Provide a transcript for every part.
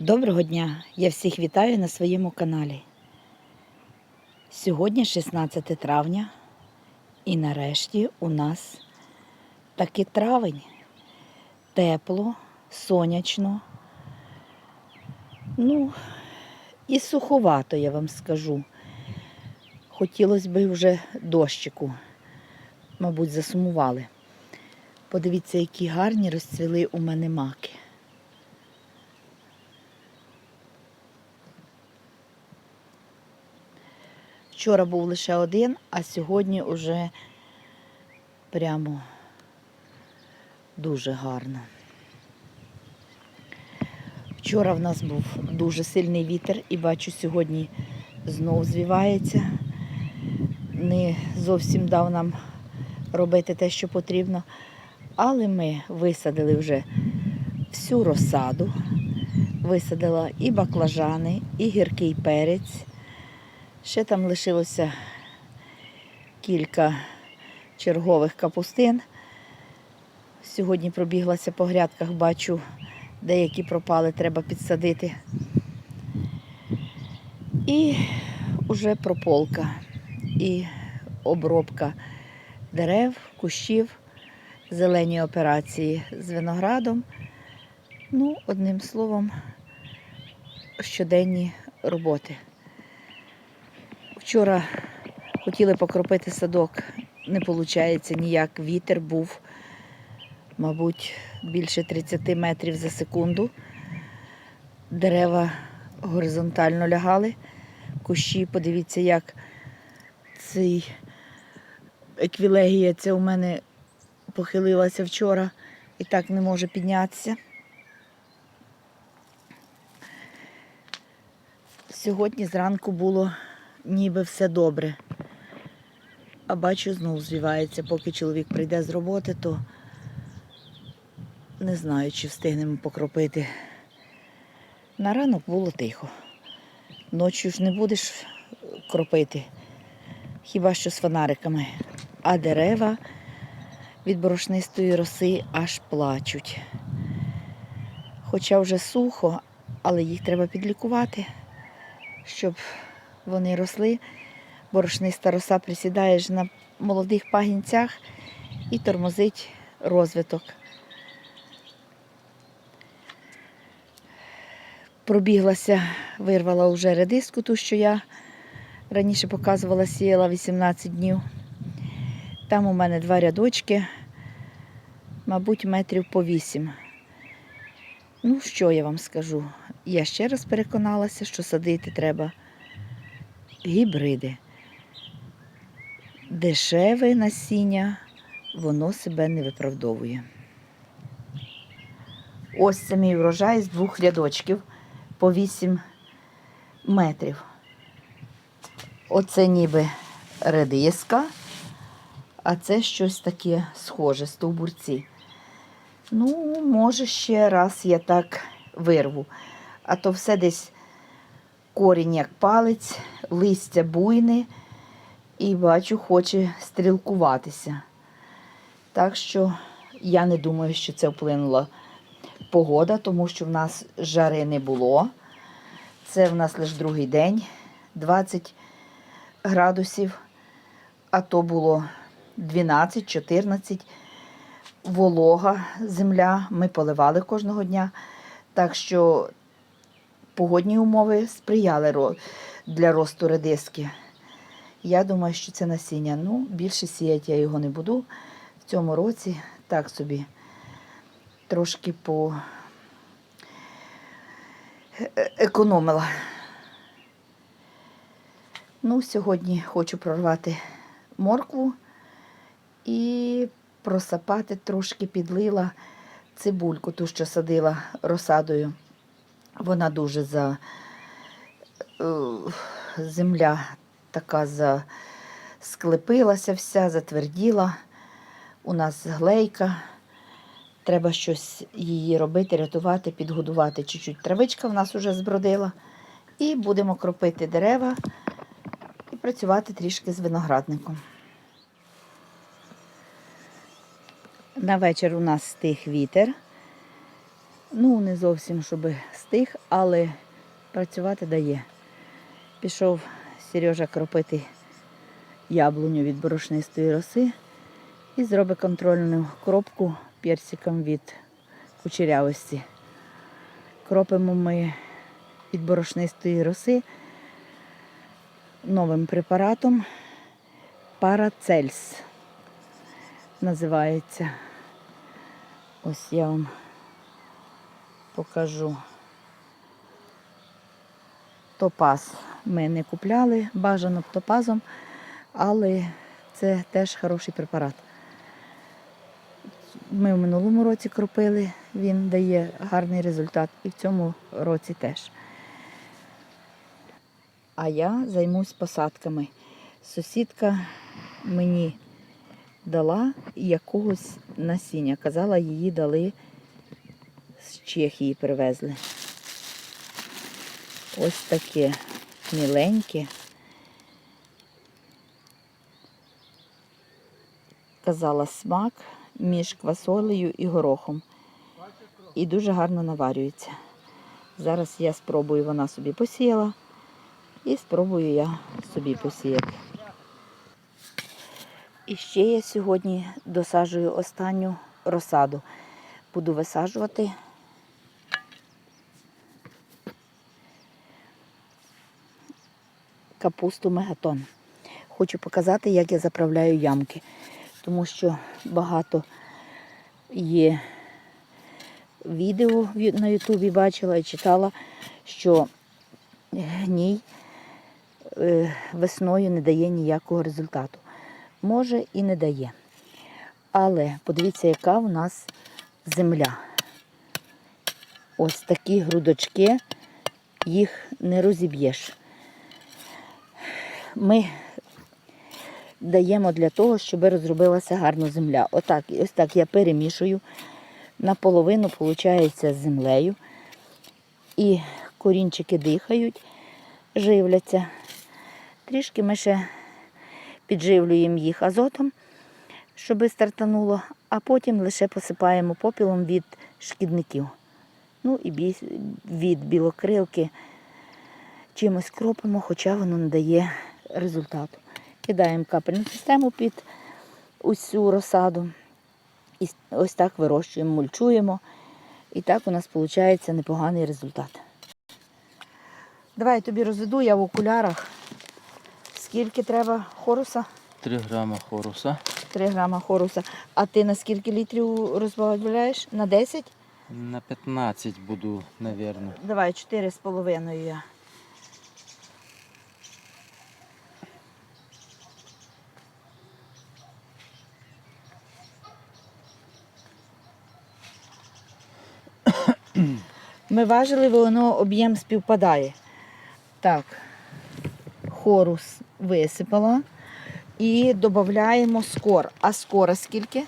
Доброго дня! Я всіх вітаю на своєму каналі. Сьогодні 16 травня, і нарешті у нас таки травень. Тепло, сонячно. Ну, і суховато, я вам скажу. Хотілося б вже дощику, мабуть, засумували. Подивіться, які гарні розцвіли у мене маки. Вчора був лише один, а сьогодні вже прямо дуже гарно. Вчора в нас був дуже сильний вітер і бачу, сьогодні знов звівається. Не зовсім дав нам робити те, що потрібно. Але ми висадили вже всю розсаду, висадила і баклажани, і гіркий перець. Ще там лишилося кілька чергових капустин. Сьогодні пробіглася по грядках, бачу, деякі пропали, треба підсадити. І вже прополка і обробка дерев, кущів, зелені операції з виноградом. Ну, одним словом, щоденні роботи. Вчора хотіли покропити садок, не виходить ніяк. Вітер був, мабуть, більше 30 метрів за секунду. Дерева горизонтально лягали. Кущі, подивіться, як цей еквілегія ця у мене похилилася вчора і так не може піднятися. Сьогодні зранку було ніби все добре. А бачу, знов звівається. Поки чоловік прийде з роботи, то не знаю, чи встигнемо покропити. На ранок було тихо. Ночі ж не будеш кропити, хіба що з фонариками. А дерева від борошнистої роси аж плачуть. Хоча вже сухо, але їх треба підлікувати, щоб вони росли. Борошниста роса присідаєш на молодих пагінцях і тормозить розвиток. Пробіглася, вирвала вже редиску, ту, що я раніше показувала, сіяла 18 днів. Там у мене два рядочки, мабуть, метрів по вісім. Ну, що я вам скажу? Я ще раз переконалася, що садити треба гібриди. Дешеве насіння, воно себе не виправдовує. Ось це мій врожай з двох рядочків по 8 метрів. Оце ніби редиска, а це щось таке схоже, стовбурці. Ну, може, ще раз я так вирву. А то все десь корінь як палець, листя буйне і бачу, хоче стрілкуватися. Так що я не думаю, що це вплинула погода, тому що в нас жари не було. Це в нас лише другий день, 20 градусів, а то було 12-14. Волога земля, ми поливали кожного дня. Так що погодні умови сприяли для росту редиски. Я думаю, що це насіння. Ну, більше сіяти я його не буду. В цьому році так собі трошки по е- економила. Ну, сьогодні хочу прорвати моркву і просапати трошки підлила цибульку, ту, що садила розсадою. Вона дуже за е, земля така засклепилася вся, затверділа. У нас глейка. Треба щось її робити, рятувати, підгодувати. Чуть-чуть травичка в нас вже збродила. І будемо кропити дерева і працювати трішки з виноградником. На вечір у нас стих вітер. Ну, не зовсім, щоб стих, але працювати дає. Пішов Сережа кропити яблуню від борошнистої роси і зробить контрольну кропку персиком від кучерявості. Кропимо ми від борошнистої роси новим препаратом Парацельс називається. Ось я вам покажу. Топаз ми не купляли, бажано топазом, але це теж хороший препарат. Ми в минулому році кропили, він дає гарний результат і в цьому році теж. А я займусь посадками. Сусідка мені дала якогось насіння. Казала, її дали з Чехії привезли. Ось таке міленьке. Казала смак між квасолею і горохом. І дуже гарно наварюється. Зараз я спробую, вона собі посіяла. І спробую я собі посіяти. І ще я сьогодні досаджую останню розсаду. Буду висаджувати капусту мегатон. Хочу показати, як я заправляю ямки, тому що багато є відео на Ютубі бачила і читала, що гній е, весною не дає ніякого результату. Може і не дає. Але подивіться, яка в нас земля. Ось такі грудочки, їх не розіб'єш. Ми даємо для того, щоб розробилася гарно земля. Отак, ось так я перемішую. Наполовину, виходить, з землею. І корінчики дихають, живляться. Трішки ми ще підживлюємо їх азотом, щоб стартануло, а потім лише посипаємо попілом від шкідників. Ну і від білокрилки чимось кропимо, хоча воно не дає результату. Кидаємо капельну систему під усю розсаду. І ось так вирощуємо, мульчуємо. І так у нас виходить непоганий результат. Давай я тобі розведу, я в окулярах. Скільки треба хоруса? 3 грама хоруса 3 грама хоруса. А ти на скільки літрів розбавляєш? На 10? на 15 буду, напевно. Давай, 4,5 я. Ми важили, воно об'єм співпадає. Так, хорус висипала і додаємо скор. А скора скільки?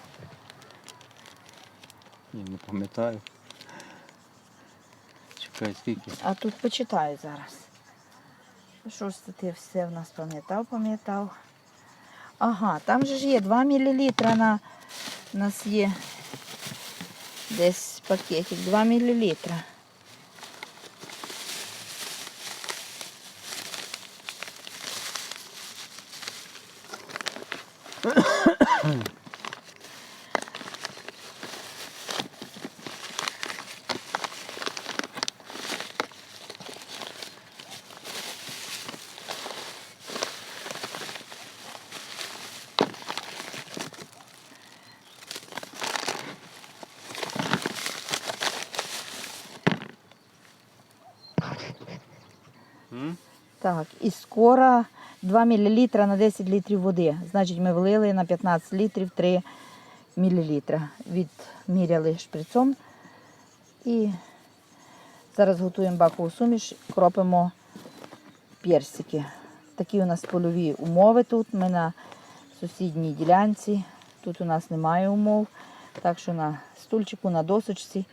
Я не пам'ятаю. Чекай, скільки? А тут почитаю зараз. Що ж ти все в нас пам'ятав, пам'ятав? Ага, там же ж є 2 мл на нас є десь пакетик, 2 мл. М? Так, і скоро 2 мл на 10 літрів води. Значить, ми влили на 15 літрів 3 мл. Відміряли шприцом. І зараз готуємо бакову суміш, кропимо персики. Такі у нас польові умови тут. Ми на сусідній ділянці. Тут у нас немає умов. Так що на стульчику, на досочці,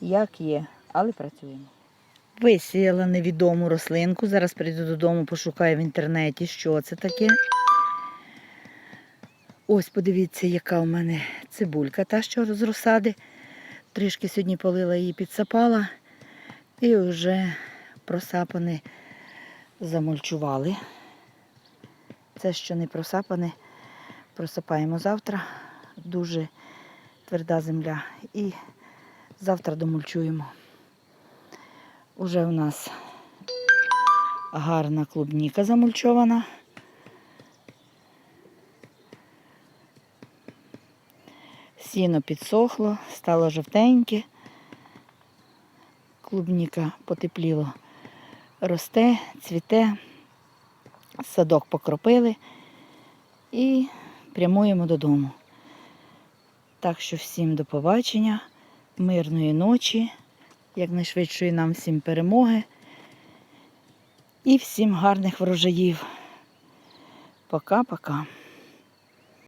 як є, але працюємо. Висіяла невідому рослинку. Зараз прийду додому, пошукаю в інтернеті, що це таке. Ось подивіться, яка у мене цибулька, та що з розсади. Трішки сьогодні полила її, підсапала і вже просапане замульчували. Це, що не просапане, просипаємо завтра. Дуже тверда земля. І завтра домульчуємо. Уже у нас гарна клубніка замульчована. Сіно підсохло, стало жовтеньке. Клубніка потепліло. Росте, цвіте, садок покропили і прямуємо додому. Так що всім до побачення, мирної ночі, якнайшвидшої нам всім перемоги і всім гарних врожаїв. Пока-пока.